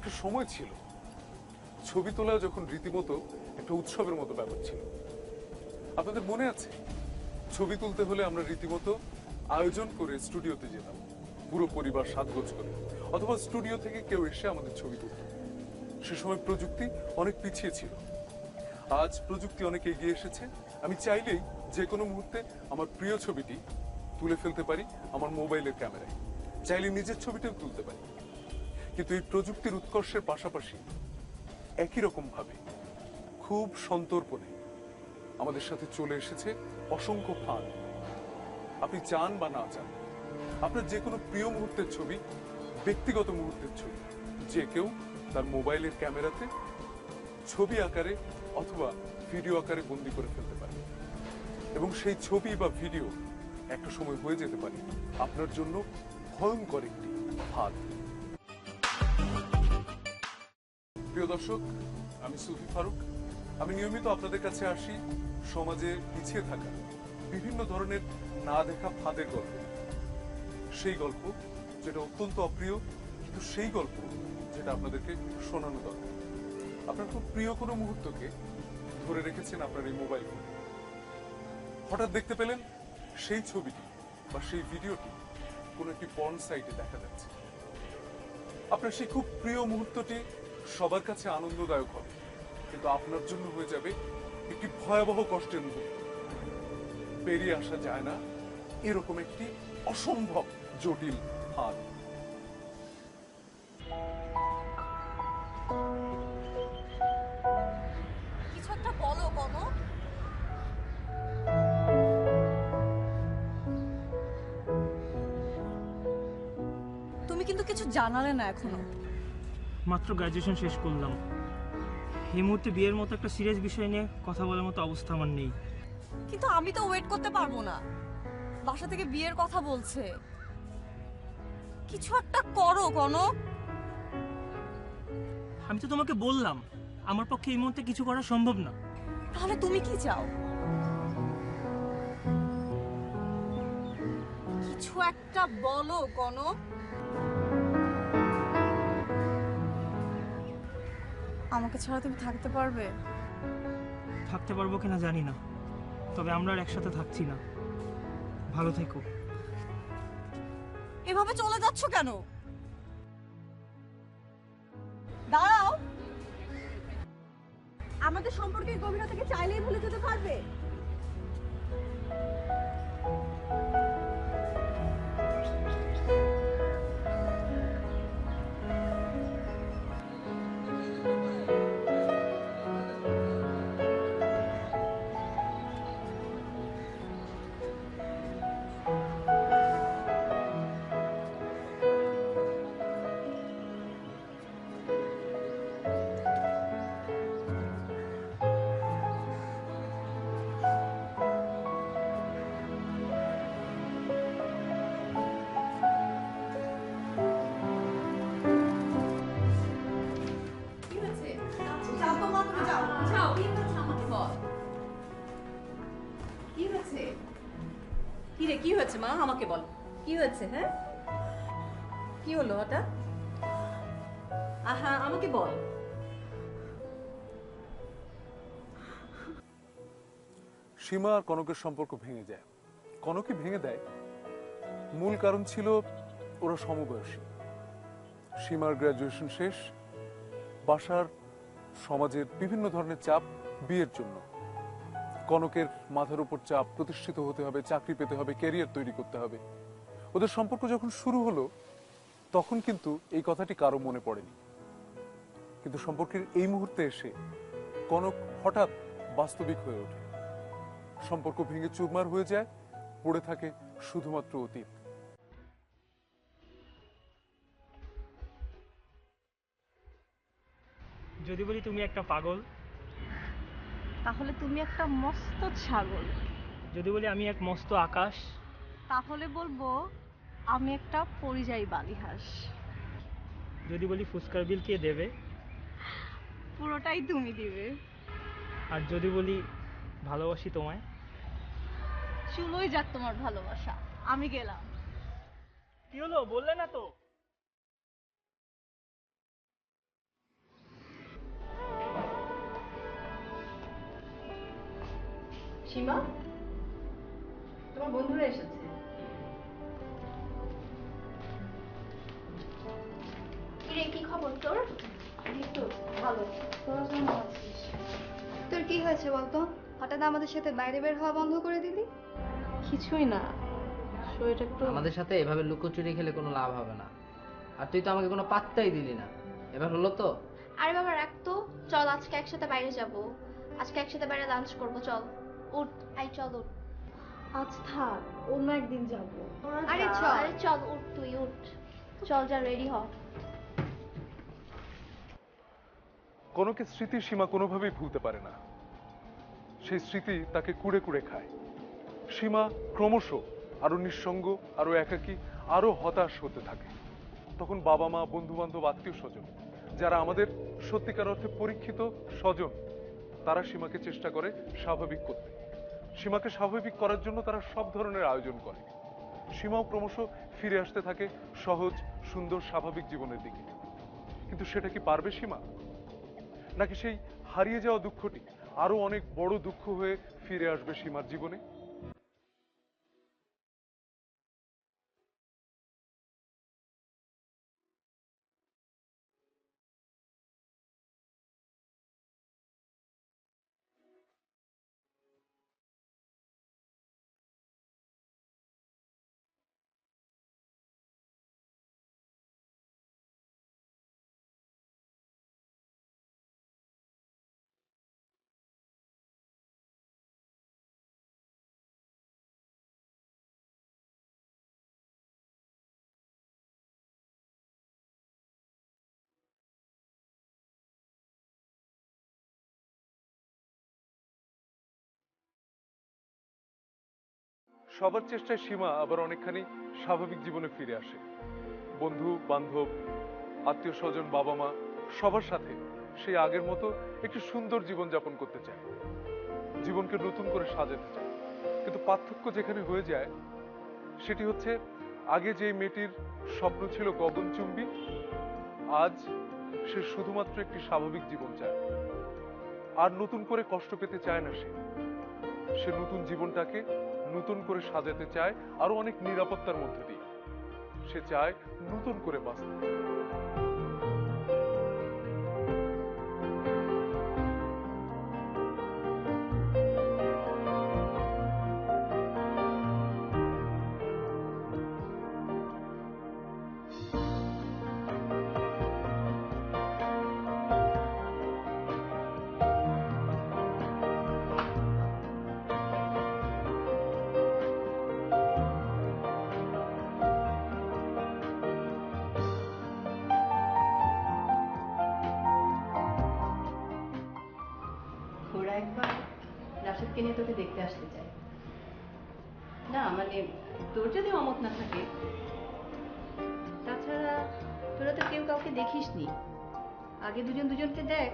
একটা সময় ছিল। ছবি তোলা যখন রীতিমতো একটা উৎসবের মতো ব্যাপার ছিল। আপনাদের মনে আছে? ছবি তুলতে হলে আমরা রীতিমতো আয়োজন করে স্টুডিওতে যেতাম। পুরো পরিবার সাজগোজ করে। অথবা স্টুডিও থেকে কেউ এসে আমাদের ছবি তুলত। সে সময় প্রযুক্তি অনেক পিছিয়ে ছিল। আজ প্রযুক্তি অনেক এগিয়ে এসেছে। আমি চাইলেই যে কোনো মুহূর্তে আমার প্রিয় ছবিটি তুলে ফেলতে পারি আমার মোবাইলের ক্যামেরায়। চাইলে নিজের ছবিটাও তুলতে পারি। কিন্তু এই প্রযুক্তির উৎকর্ষের পাশাপাশি একই রকম ভাবে খুব সন্তর্পণে আমাদের সাথে চলে এসেছে অসংখ্য ফাঁদ। আপনি চান বা না চান, আপনার যে কোনো প্রিয় মুহূর্তের ছবি, ব্যক্তিগত মুহূর্তের ছবি, যে কেউ তার মোবাইলের ক্যামেরাতে ছবি আকারে অথবা ভিডিও আকারে বন্দি করে ফেলতে পারে। এবং সেই ছবি বা ভিডিও একটা সময় হয়ে যেতে পারে। আপনার জন্য ভয়ঙ্কর একটি ফাঁদ। প্রিয় দর্শক, আমি সুফি ফারুক। আমি নিয়মিত আপনাদের কাছে আসি সমাজে পিছিয়ে থাকা বিভিন্ন ধরনের না দেখা ফাঁদের গল্প। সেই গল্প যেটা অত্যন্ত অপ্রিয়, কিন্তু সেই গল্প যেটা আপনাদেরকে শোনানো দরকার। আপনার খুব প্রিয় কোনো মুহূর্তকে ধরে রেখেছেন আপনার এই মোবাইল ফোনে। হঠাৎ দেখতে পেলেন সেই ছবিটি বা সেই ভিডিওটি কোনো একটি পর্ন সাইটে দেখা যাচ্ছে। আপনার সেই খুব প্রিয় মুহূর্তটি সবার কাছে আনন্দদায়ক হবে। কিন্তু আপনার জন্য হয়ে যাবে একটি ভয়াবহ কষ্টের মুহূর্ত। পেরিয়ে আসা যায় না। এরকম একটি অসম্ভব জটিল হাত কিছু একটা তুমি কিন্তু কিছু জানালে না এখনও। মাত্র গ্র্যাজুয়েশন শেষ করলাম। এই মুহূর্তে বিয়ের মতো একটা সিরিয়াস বিষয় নিয়ে কথা বলার মতো অবস্থা আমার নেই। কিন্তু আমি তো ওয়েট করতে পারব না। বাসা থেকে বিয়ের কথা বলছে। কিছু একটা করো কোনো আমি তো তোমাকে বললাম আমার পক্ষে এই মুহূর্তে কিছু করা সম্ভব না। তাহলে তুমি কি চাও? কিছু একটা বলো কোনো আমাকে ছাড়া তুমি থাকতে পারবে? থাকতে পারব কিনা জানি না। তবে আমরা আর একসাথে থাকছি না। ভালো থেকো। এভাবে চলে যাচ্ছ কেন? দাঁড়াও। আমাদের সম্পর্কের গভীরতাকে চাইলেই ভুলে যেতে পারবে? কি হয়েছে মা? আমাকে বল। কি হয়েছে হ্যাঁ? কি হলো আহা, আমাকে বল। সীমা আর কনকের সম্পর্ক ভেঙে যায়। কনকই ভেঙে দেয়। মূল কারণ ছিল ওরা সমবয়সী। সীমার গ্রাজুয়েশন শেষ। বাসার, সমাজের বিভিন্ন ধরনের চাপ বিয়ের জন্য। কনকের মাথার উপর চাপ প্রতিষ্ঠিত হতে হবে, চাকরি পেতে হবে ক্যারিয়ার তৈরি করতে হবে। ওদের সম্পর্ক যখন শুরু হলো, তখন কিন্তু এই কথাটি কারও মনে পড়েনি। কিন্তু সম্পর্কের এই মুহূর্তে এসে কনক হঠাৎ বাস্তবিক হয়ে ওঠে। সম্পর্ক ভেঙে চুরমার হয়ে যায়, পড়ে থাকে শুধুমাত্র অতীত। যদি বলি তুমি একটা পাগল তাহলে তুমি একটা মস্ত ছাগল। যদি বলি আমি এক মস্ত আকাশ। তাহলে বলব আমি একটা পরিযায়ী বালিহাঁস। যদি বলি ফুচকার বিল কে দেবে? পুরোটাই তুমি দিবে। আর যদি বলি ভালোবাসি তোমায়? চুলোই যাক তোমার ভালোবাসা। আমি গেলাম। কি হলো? বললে না তো। সীমা? তোমার বন্ধুরা এসেছে। কি খবর তোর? তো ভালো। তোরা কেমন আছিস? তোর কি হয়েছে বলতো? হঠাৎ আমাদের সাথে বাইরে বের হওয়া বন্ধ করে দিলি? কিছুই না। শরীরটা একটু আমাদের সাথে এভাবে লুকোচুরি খেলে কোনো লাভ হবে না। আর তুই তো আমাকে কোনো পাত্তাই দিলি না। এবার হলো তো? আরে বাবা রাখ তো। চল আজকে একসাথে বাইরে যাব। আজকে একসাথে বাইরে লাঞ্চ করব চল। উঠ আই চল উঠ। আজ থাক অন্য একদিন যাব। আরে চল। আরে চল উঠ তুই উঠ। চল যা রেডি হ। কনকের স্মৃতির সীমা কোনোভাবেই ভুলতে পারে না। সেই স্মৃতি তাকে কুড়ে কুড়ে খায়। সীমা ক্রমশ আরও নিঃসঙ্গ আরও একাকী আরও হতাশ হতে থাকে। তখন বাবা মা বন্ধু বান্ধব আত্মীয় স্বজন যারা আমাদের সত্যিকার অর্থে পরীক্ষিত স্বজন তারা সীমাকে চেষ্টা করে স্বাভাবিক করতে। সীমাকে স্বাভাবিক করার জন্য তারা সব ধরনের আয়োজন করে। সীমাও ক্রমশ ফিরে আসতে থাকে সহজ, সুন্দর, স্বাভাবিক জীবনের দিকে। কিন্তু সেটা কি পারবে সীমা? নাকি সেই হারিয়ে যাওয়া দুঃখটি আরও অনেক বড় দুঃখ হয়ে ফিরে আসবে সীমার জীবনে? সবার চেষ্টায় সীমা আবার অনেকখানি স্বাভাবিক জীবনে ফিরে আসে। বন্ধু, বান্ধব আত্মীয় স্বজন বাবা মা সবার সাথে সেই আগের মতো একটি সুন্দর জীবন যাপন করতে চায়। জীবনকে নতুন করে সাজাতে চায়। কিন্তু পার্থক্য যেখানে হয়ে যায়, সেটি হচ্ছে আগে যে মেয়েটির স্বপ্ন ছিল গগনচুম্বী আজ সে শুধুমাত্র একটি স্বাভাবিক জীবন চায়। আর নতুন করে কষ্ট পেতে চায় না সে। সে নতুন জীবনটাকে নতুন করে সাজাতে চায় আরও অনেক নিরাপত্তার মধ্যে দিয়ে। সে চায় নতুন করে বাঁচতে। নিয়ে তোকে দেখতে আসতে চায় না মানে তোর যদি অমত না থাকে তাছাড়া তোরা তো কেউ কাউকে দেখিসনি। আগে দুজন দুজনকে দেখ।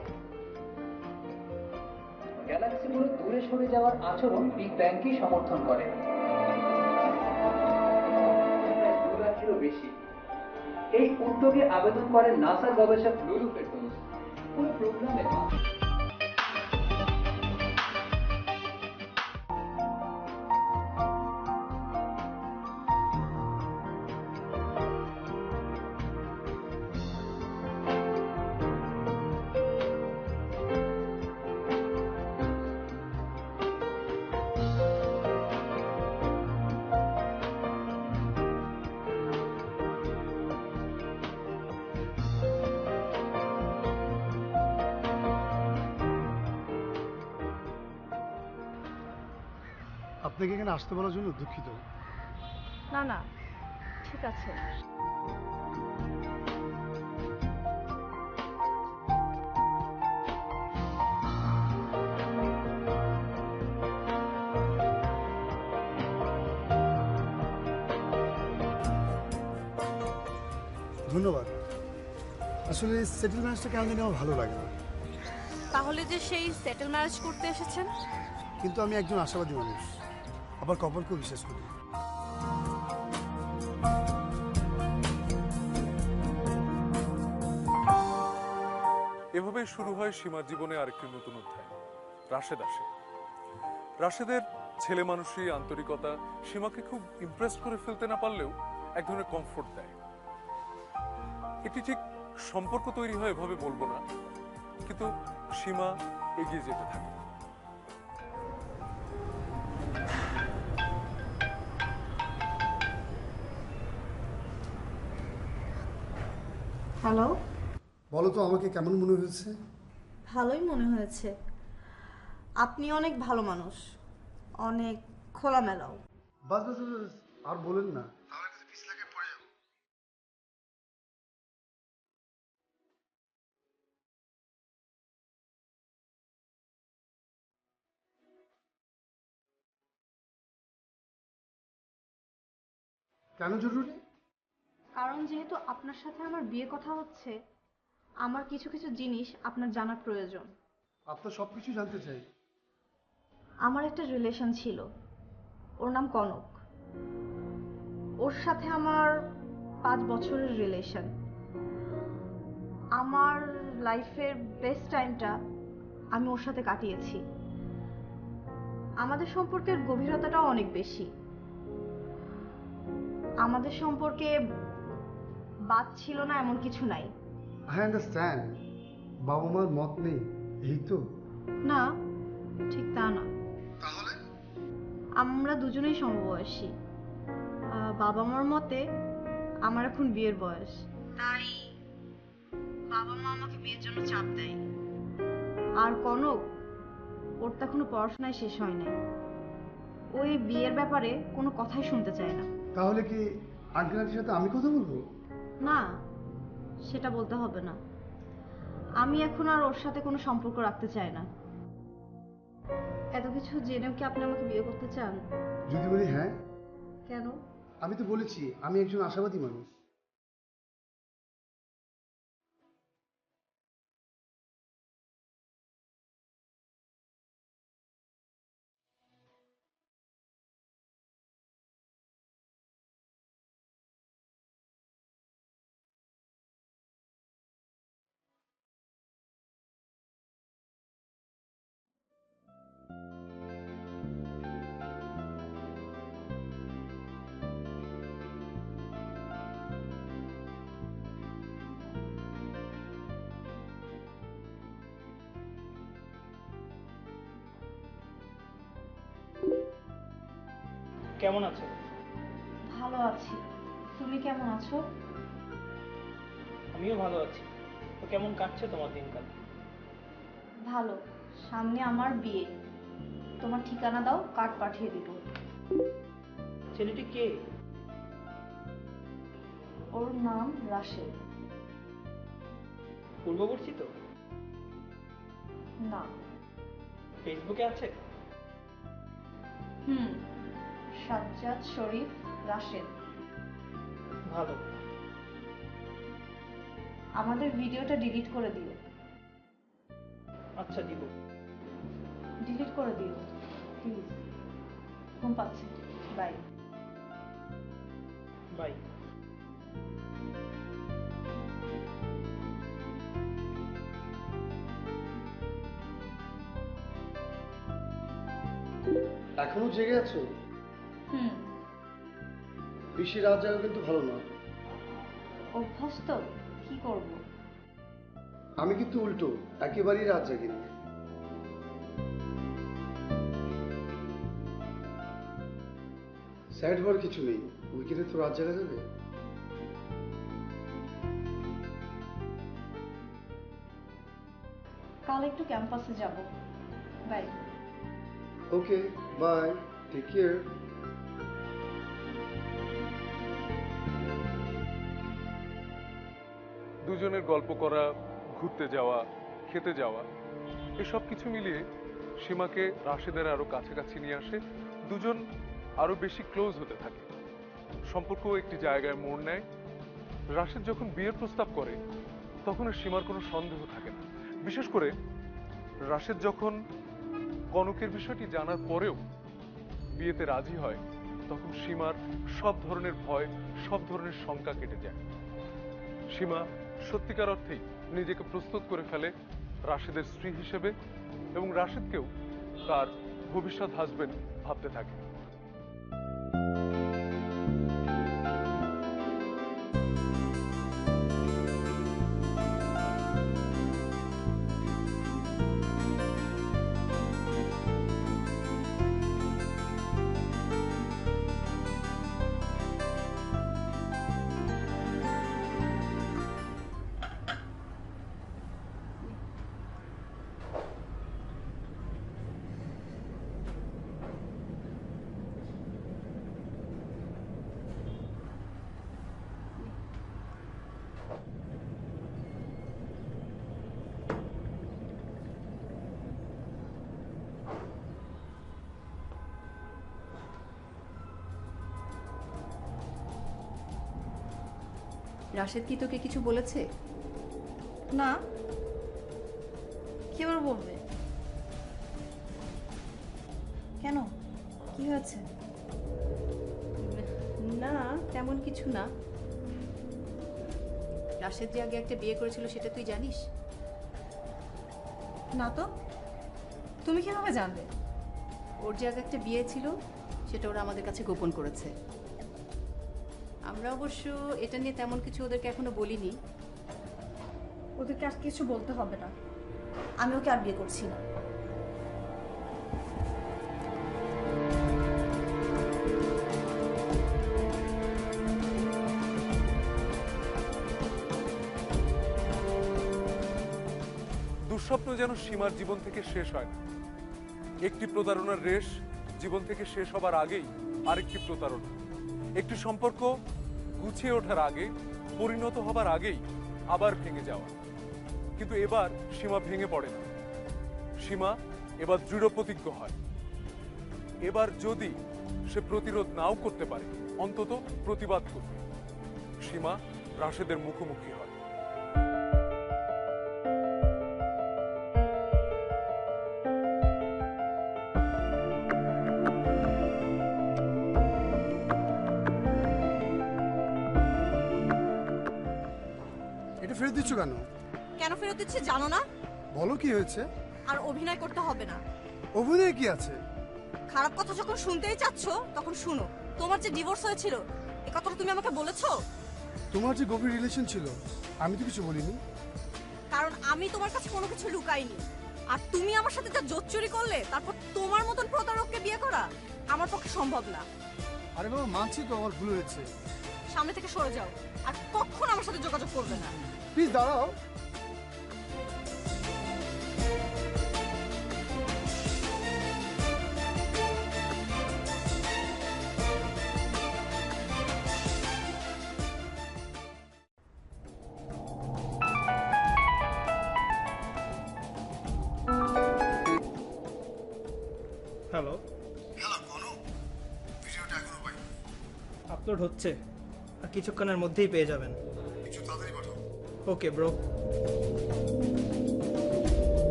গ্যালাক্সিগুলো দূরে সরে যাওয়ার আচরণ বিগ ব্যাংকেই সমর্থন করে। বেশি। এই উদ্যোগে আবেদন করেন নাসার গবেষক লুলু ফেরদৌস পুরো প্রোগ্রামে এখানে আসতে বলার জন্য দুঃখিত। না না ঠিক আছে। ধন্যবাদ। আসলে সেটেলমেন্টসটা কেন জানি আমার ভালো লাগে না। তাহলে যে সেই সেটেল ম্যারেজ করতে এসেছেন? কিন্তু আমি একজন আশাবাদী মানুষ। আবার কপালকেও বিশ্বাস করি। এভাবেই শুরু হয় সীমার জীবনে আরেকটি নতুন অধ্যায়, রাশেদ আসে। রাশেদের ছেলে মানুষই আন্তরিকতা সীমাকে খুব ইমপ্রেস করে ফেলতে না পারলেও এক ধরনের কমফোর্ট দেয়। এটি ঠিক সম্পর্ক তৈরি হয় এভাবে বলব না, কিন্তু সীমা এগিয়ে যেতে থাকে। হ্যালো? বলো তো আমাকে কেমন মনে হয়েছে? ভালোই মনে হয়েছে। আপনি অনেক ভালো মানুষ। অনেক খোলামেলাও। বাস বাস বাস, বাস, আর বলেন না। কেন জরুরি? কারণ যেহেতু আপনার সাথে আমার বিয়ে কথা হচ্ছে আমার কিছু কিছু জিনিস আপনার জানা প্রয়োজন। আপনার সব কিছু জানতে চাই। আমার একটা রিলেশন ছিল। ওর নাম কনক। ওর সাথে আমার পাঁচ বছরের রিলেশন আমার লাইফের বেস্ট টাইমটা আমি ওর সাথে কাটিয়েছি। আমাদের সম্পর্কের গভীরতাটাও অনেক বেশি। আমাদের সম্পর্কে বাদ ছিল না এমন কিছু নাই। আই আন্ডারস্ট্যান্ড বাবা মার মত নেই এই তো। না ঠিক তা না। তাহলে? আমরা দুজনেই সমবয়সী। বাবা মার মতে আমার এখন বিয়ের বয়স। তাই বাবা মা আমাকে বিয়ের জন্য চাপ দেয়। আর কনক ওর তো এখনও পড়াশোনায় শেষ হয় নাই। ওই বিয়ের ব্যাপারে কোনো কথাই শুনতে চায় না। তাহলে কি আঙ্কেল সাথে আমি কথা বলব? না সেটা বলতে হবে না। আমি এখন আর ওর সাথে কোনো সম্পর্ক রাখতে চাই না। এত কিছু জেনেও কি আপনি আমাকে বিয়ে করতে চান? যদি বলি হ্যাঁ। কেন? আমি তো বলেছি আমি একজন আশাবাদী মানুষ। কেমন আছো? ভালো আছি। তুমি কেমন আছো? আমিও ভালো আছি। তো কেমন কাটছে তোমার দিনকাল? ভালো। সামনে আমার বিয়ে। তোমার ঠিকানা দাও কার্ড পাঠিয়ে দিব। ছেলেটি কে? ওর নাম রাশেদ। পূর্ববর্তী তো? না। ফেসবুকে আছে? হুম। সাজ্জাদ শরীফ রাশেদ। ভালো। আমাদের ভিডিওটা ডিলিট করে দিও। আচ্ছা দিব। ডিলিট করে দিও প্লিজ ঘুম পাচ্ছে। বাই বাই এখনও জেগে আছো? হুম। বেশি রাত জাগা কিন্তু ভালো না। অভ্যাস তো কি করব? আমি কিন্তু উল্টো একেবারেই রাত জাগিনি স্যাড হওয়ার কিছু নেই উইকেটে তো রাত জাগা যাবে। কাল একটু ক্যাম্পাসে যাব। Bye. Okay bye take care দুজনের গল্প করা, ঘুরতে যাওয়া, খেতে যাওয়া, এসব কিছু মিলিয়ে সীমাকে রাশেদের আরও কাছাকাছি নিয়ে আসে। দুজন আরও বেশি ক্লোজ হতে থাকে। সম্পর্ক একটি জায়গায় মোড় নেয়। রাশেদ যখন বিয়ের প্রস্তাব করে, তখন সীমার কোনো সন্দেহ থাকে না। বিশেষ করে রাশেদ যখন কনকের বিষয়টি জানার পরেও বিয়েতে রাজি হয়, তখন সীমার সব ধরনের ভয়, সব ধরনের শঙ্কা কেটে যায়। সীমা সত্যিকার অর্থেই নিজেকে প্রস্তুত করে ফেলে রাশেদের স্ত্রী হিসেবে এবং রাশেদকেও তার ভবিষ্যৎ হাজবেন্ড ভাবতে থাকে। রাশেদ কি তোকে কিছু বলেছে? না। কি আবার বলবে? কেন? কি হয়েছে? না তেমন কিছু না। রাশেদ যে আগে একটা বিয়ে করেছিল সেটা তুই জানিস? না তো। তুমি কীভাবে জানবে ওর যে আগে একটা বিয়ে ছিল সেটা ওরা আমাদের কাছে গোপন করেছে। আমরা অবশ্য এটা নিয়ে তেমন কিছু ওদেরকে এখনও বলিনি। ওদেরকে আর কিছু বলতে হবে না। আমি ওকে আর বিয়ে করছি না। দুঃস্বপ্ন যেন সীমার জীবন থেকে শেষ হয় না। একটি প্রতারণার রেশ জীবন থেকে শেষ হবার আগেই আরেকটি প্রতারণা। একটি সম্পর্ক গুছিয়ে ওঠার আগে, পরিণত হবার আগেই আবার ভেঙে যাওয়া। কিন্তু এবার সীমা ভেঙে পড়ে না। সীমা এবার দৃঢ় প্রতিজ্ঞ হয়। এবার যদি সে প্রতিরোধ নাও করতে পারে, অন্তত প্রতিবাদ করবে। সীমা রাশেদের মুখোমুখি হয়। কেন? কেন ফেরত দিচ্ছে জানো না? বলো কি হয়েছে? আর অভিনয় করতে হবে না। অভিনয় কি আছে? খারাপ কথা যখন শুনতেই চাচ্ছ তখন শুনো। তোমার যে ডিভোর্স হয়েছিল এ কথাটা তুমি আমাকে বলেছ? তোমার যে গভীর রিলেশন ছিল আমি তো কিছু বলিনি। কারণ আমি তোমার কাছে কোনো কিছু লুকাইনি। আর তুমি আমার সাথে যা জোচ্চুরি করলে তারপর তোমার মতন প্রতারককে বিয়ে করা আমার পক্ষে সম্ভব না। আরে বাবা মানছি তো আমার ভুল হয়েছে। সামনে থেকে সরে যাও। আর কখনো আমার সাথে যোগাযোগ করবে না। প্লিজ দাঁড়াও। হ্যালো হ্যালো কোনো ভিডিওটা এখনও পাই আপলোড হচ্ছে। আর কিছুক্ষণের মধ্যেই পেয়ে যাবেন। ওকে ব্রো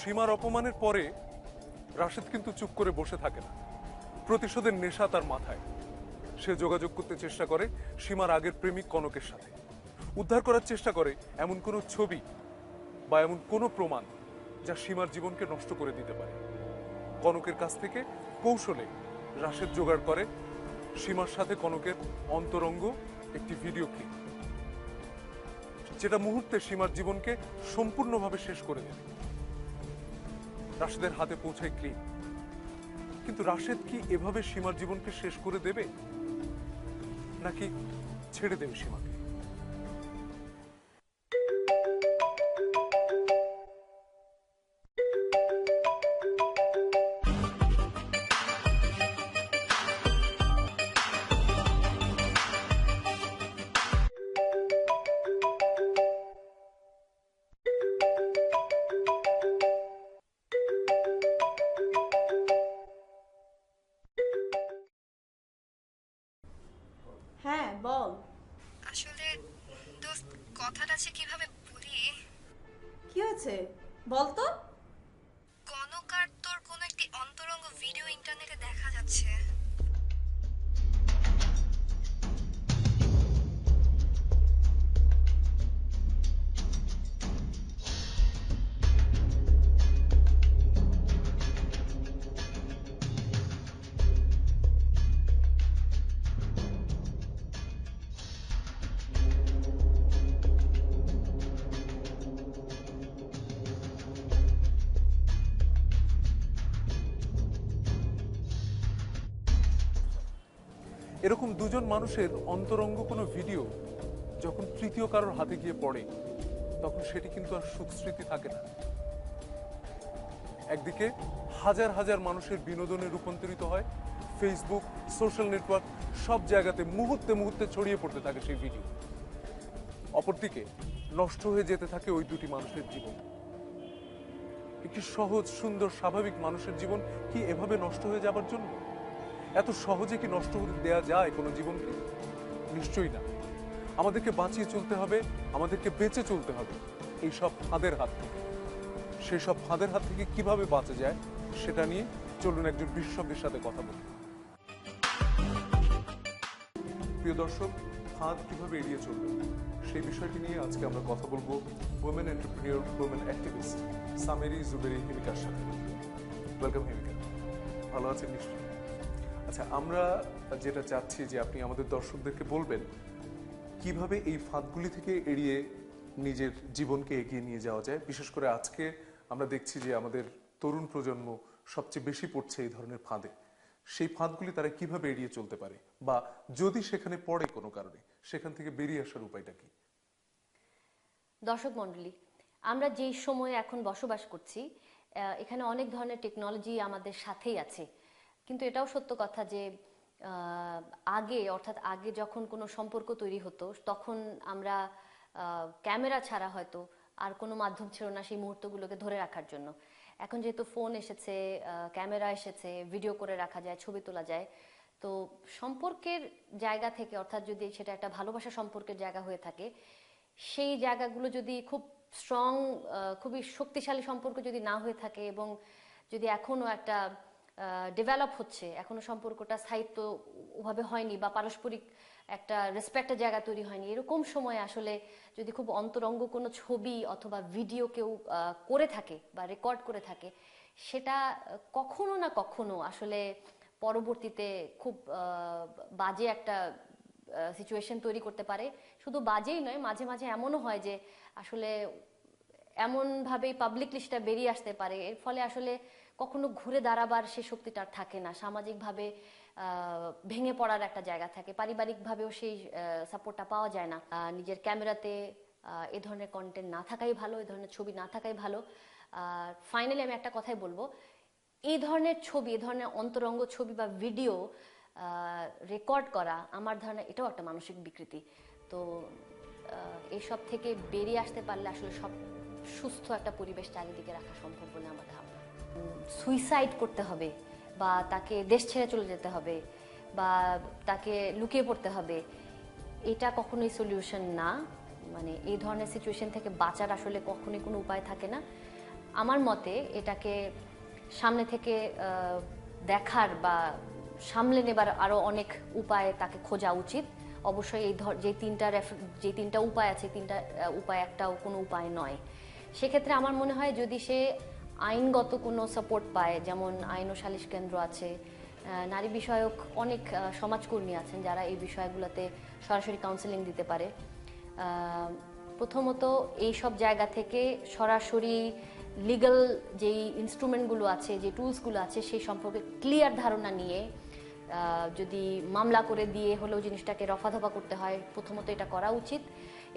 সীমার অপমানের পরে রাশেদ কিন্তু চুপ করে বসে থাকে না। প্রতিশোধের নেশা তার মাথায়। সে যোগাযোগ করতে চেষ্টা করে সীমার আগের প্রেমিক কনকের সাথে। উদ্ধার করার চেষ্টা করে এমন কোনো ছবি বা এমন কোনো প্রমাণ যা সীমার জীবনকে নষ্ট করে দিতে পারে। কনকের কাছ থেকে কৌশলে রাশেদ জোগাড় করে সীমার সাথে কনকের অন্তরঙ্গ একটি ভিডিও ক্লিপ যেটা মুহূর্তে সীমার জীবনকে সম্পূর্ণভাবে শেষ করে দেবে। রাশেদের হাতে পৌঁছায় ক্লিপ কিন্তু রাশেদ কি এভাবে সীমার জীবনকে শেষ করে দেবে? নাকি ছেড়ে দেবে সীমাকে? বল। আসলে দোস্ত কথাটা যে কীভাবে বলি? কি হয়েছে? বল তো। কনকার তোর কোনো একটি অন্তরঙ্গ ভিডিও ইন্টারনেটে দেখা যাচ্ছে। মানুষের অন্তরঙ্গ কোনো ভিডিও যখন তৃতীয় কারোর হাতে গিয়ে পড়ে, তখন সেটি কিন্তু আর সুস্মৃতি থাকে না। একদিকে হাজার হাজার মানুষের বিনোদনে রূপান্তরিত হয় ফেসবুক সোশ্যাল নেটওয়ার্ক সব জায়গাতে মুহূর্তে মুহূর্তে ছড়িয়ে পড়তে থাকে সেই ভিডিও অপরদিকে নষ্ট হয়ে যেতে থাকে ওই দুটি মানুষের জীবন। একটি সহজ, সুন্দর, স্বাভাবিক মানুষের জীবন কি এভাবে নষ্ট হয়ে যাবার জন্য? এত সহজে কি নষ্ট হতে দেয়া যায় কোনো জীবনকে? নিশ্চয়ই না। আমাদেরকে বাঁচিয়ে চলতে হবে, আমাদেরকে বেঁচে চলতে হবে, এই সব ফাঁদের হাত থেকে। সেই সব ফাঁদের হাত থেকে কীভাবে বাঁচা যায়, সেটা নিয়ে চলুন একজন বিশেষজ্ঞের সাথে কথা বলি। প্রিয় দর্শক, ফাঁদ কীভাবে এড়িয়ে চলবে? সেই বিষয়টি নিয়ে আজকে আমরা কথা বলব women entrepreneur women activist Sameri Zuberi হিমিকার সাথে। ওয়েলকাম হিমিকা। ভালো আছেন নিশ্চয়ই? আচ্ছা আমরা যেটা চাচ্ছি যে আপনি আমাদের দর্শকদেরকে বলবেন, কীভাবে এই ফাঁদগুলি থেকে এড়িয়ে নিজের জীবনকে এগিয়ে নিয়ে যাওয়া যায়? বিশেষ করে আজকে আমরা দেখছি যে আমাদের তরুণ প্রজন্ম সবচেয়ে বেশি পড়ছে এই ধরনের ফাঁদে। সেই ফাঁদগুলি তারা কীভাবে এড়িয়ে চলতে পারে? বা যদি সেখানে পড়ে কোনো কারণে, সেখান থেকে বেরিয়ে আসার উপায়টা কি? দর্শক মণ্ডলী, আমরা যেই সময়ে এখন বসবাস করছি এখানে অনেক ধরনের টেকনোলজি আমাদের সাথেই আছে। কিন্তু এটাও সত্য কথা যে আগে, অর্থাৎ আগে যখন কোনো সম্পর্ক তৈরি হতো, তখন আমরা ক্যামেরা ছাড়া হয়তো আর কোনো মাধ্যম ছিল না সেই মুহূর্তগুলোকে ধরে রাখার জন্য। এখন যেহেতু ফোন এসেছে ক্যামেরা এসেছে, ভিডিও করে রাখা যায়, ছবি তোলা যায়, তো সম্পর্কের জায়গা থেকে, অর্থাৎ যদি সেটা একটা ভালোবাসা সম্পর্কের জায়গা হয়ে থাকে, সেই জায়গাগুলো যদি খুব স্ট্রং খুবই শক্তিশালী সম্পর্ক যদি না হয়ে থাকে এবং যদি এখনও একটা ডেভেলপ হচ্ছে। এখনও সম্পর্কটা স্থায়িত্ব ওভাবে হয়নি বা পারস্পরিক একটা রেসপেক্টের জায়গা তৈরি হয়নি। এরকম সময় আসলে যদি খুব অন্তরঙ্গ কোনো ছবি অথবা ভিডিও কেউ করে থাকে বা রেকর্ড করে থাকে, সেটা কখনো না কখনো আসলে পরবর্তীতে খুব বাজে একটা সিচুয়েশন তৈরি করতে পারে। শুধু বাজেই নয়, মাঝে মাঝে এমনও হয় যে আসলে এমনভাবেই পাবলিকলি সেটা বেরিয়ে আসতে পারে। এর ফলে আসলে কখনো ঘুরে দাঁড়াবার সে শক্তিটা আর থাকে না। সামাজিকভাবে ভেঙে পড়ার একটা জায়গা থাকে। পারিবারিকভাবেও সেই সাপোর্টটা পাওয়া যায় না। নিজের ক্যামেরাতে এ ধরনের কন্টেন্ট না থাকাই ভালো, এ ধরনের ছবি না থাকাই ভালো। আর ফাইনালি আমি একটা কথাই বলব, এই ধরনের ছবি এই ধরনের অন্তরঙ্গ ছবি বা ভিডিও রেকর্ড করা আমার ধারণা এটাও একটা মানসিক বিকৃতি। তো এইসব থেকে বেরিয়ে আসতে পারলে আসলে সব সুস্থ একটা পরিবেশ চারিদিকে রাখা সম্ভব বলে আমার ধারণা। সুইসাইড করতে হবে, বা তাকে দেশ ছেড়ে চলে যেতে হবে, বা তাকে লুকিয়ে পড়তে হবে, এটা কখনোই সলিউশন না। মানে এই ধরনের সিচুয়েশন থেকে বাঁচার আসলে কখনোই কোনো উপায় থাকে না। আমার মতে এটাকে সামনে থেকে দেখার বা সামলে নেবার আরও অনেক উপায় তাকে খোঁজা উচিত। অবশ্যই এই ধর, যে তিনটা রেফ- যে তিনটা উপায় আছে, তিনটা উপায় একটাও কোনো উপায় নয়। সেক্ষেত্রে আমার মনে হয় যদি সে আইনগত কোনো সাপোর্ট পায়, যেমন আইন ও সালিশ কেন্দ্র আছে নারী বিষয়ক অনেক সমাজকর্মী আছেন যারা এই বিষয়গুলোতে সরাসরি কাউন্সেলিং দিতে পারে। প্রথমত এই সব জায়গা থেকে সরাসরি লিগ্যাল যেই ইনস্ট্রুমেন্টগুলো আছে, যে টুলসগুলো আছে, সেই সম্পর্কে ক্লিয়ার ধারণা নিয়ে যদি মামলা করে দিয়ে হলেও জিনিসটাকে রফাধফা করতে হয়, প্রথমত এটা করা উচিত।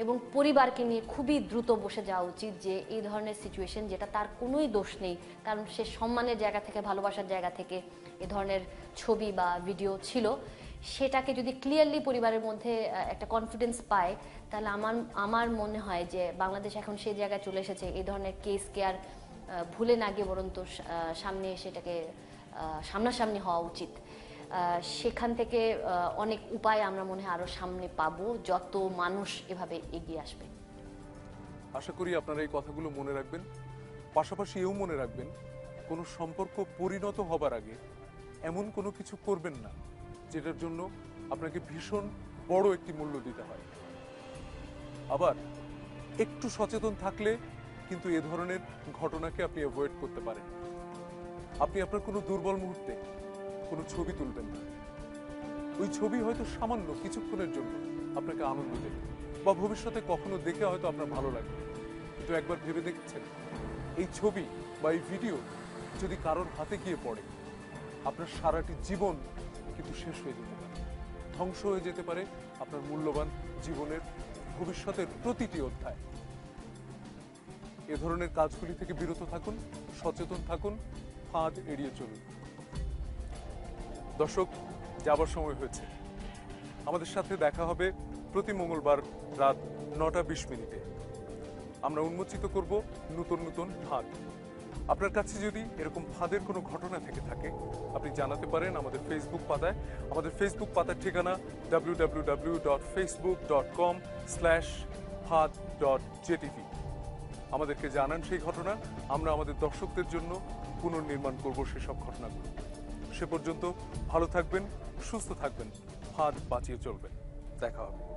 এবং পরিবারকে নিয়ে খুবই দ্রুত বসে যাওয়া উচিত যে এই ধরনের সিচুয়েশন যেটা তার কোনোই দোষ নেই। কারণ সে সম্মানের জায়গা থেকে, ভালোবাসার জায়গা থেকে এ ধরনের ছবি বা ভিডিও ছিল। সেটাকে যদি ক্লিয়ারলি পরিবারের মধ্যে একটা কনফিডেন্স পায়, তাহলে আমার আমার মনে হয় যে বাংলাদেশ এখন সেই জায়গায় চলে এসেছে। এই ধরনের কেসকে আর ভুলে না গিয়ে বরন্ত সামনে এসে এটাকে সামনাসামনি হওয়া উচিত। সেখান থেকে অনেক উপায় আমরা মনে হয় আরও সামনে পাবো, যত মানুষ এভাবে এগিয়ে আসবে। আশা করি আপনারা এই কথাগুলো মনে রাখবেন। পাশাপাশি এও মনে রাখবেন, কোনো সম্পর্ক পরিণত হবার আগে এমন কোনো কিছু করবেন না, যেটার জন্য আপনাকে ভীষণ বড় একটি মূল্য দিতে হয়। আবার একটু সচেতন থাকলে কিন্তু এ ধরনের ঘটনাকে আপনি অ্যাভয়েড করতে পারেন। আপনি আপনার কোনো দুর্বল মুহূর্তে কোনো ছবি তুলবেন না। ওই ছবি হয়তো সামান্য কিছুক্ষণের জন্য আপনাকে আনন্দ দেবে বা ভবিষ্যতে কখনো দেখে হয়তো আপনার ভালো লাগবে। কিন্তু একবার ভেবে দেখেছেন? এই ছবি বা এই ভিডিও যদি কারোর হাতে গিয়ে পড়ে, আপনার সারাটি জীবন কিন্তু শেষ হয়ে যেতে পারে। ধ্বংস হয়ে যেতে পারে আপনার মূল্যবান জীবনের ভবিষ্যতের প্রতিটি অধ্যায়। এ ধরনের কাজগুলি থেকে বিরত থাকুন, সচেতন থাকুন, ফাঁদ এড়িয়ে চলুন। দর্শক, যাবার সময় হয়েছে। আমাদের সাথে দেখা হবে প্রতি মঙ্গলবার রাত নটা বিশ মিনিটে। আমরা উন্মোচিত করব নতুন নতুন ফাঁদ। আপনার কাছে যদি এরকম ফাঁদের কোনো ঘটনা থেকে থাকে, আপনি জানাতে পারেন আমাদের ফেসবুক পাতায়। আমাদের ফেসবুক পাতার ঠিকানা W W W dot Facebook dot com slash ফাঁদ ডট জেটিভি আমাদেরকে জানান সেই ঘটনা, আমরা আমাদের দর্শকদের জন্য পুনর্নির্মাণ করব সেসব ঘটনাগুলো। সে পর্যন্ত ভালো থাকবেন সুস্থ থাকবেন ফাঁদ বাঁচিয়ে চলবেন। দেখা হবে।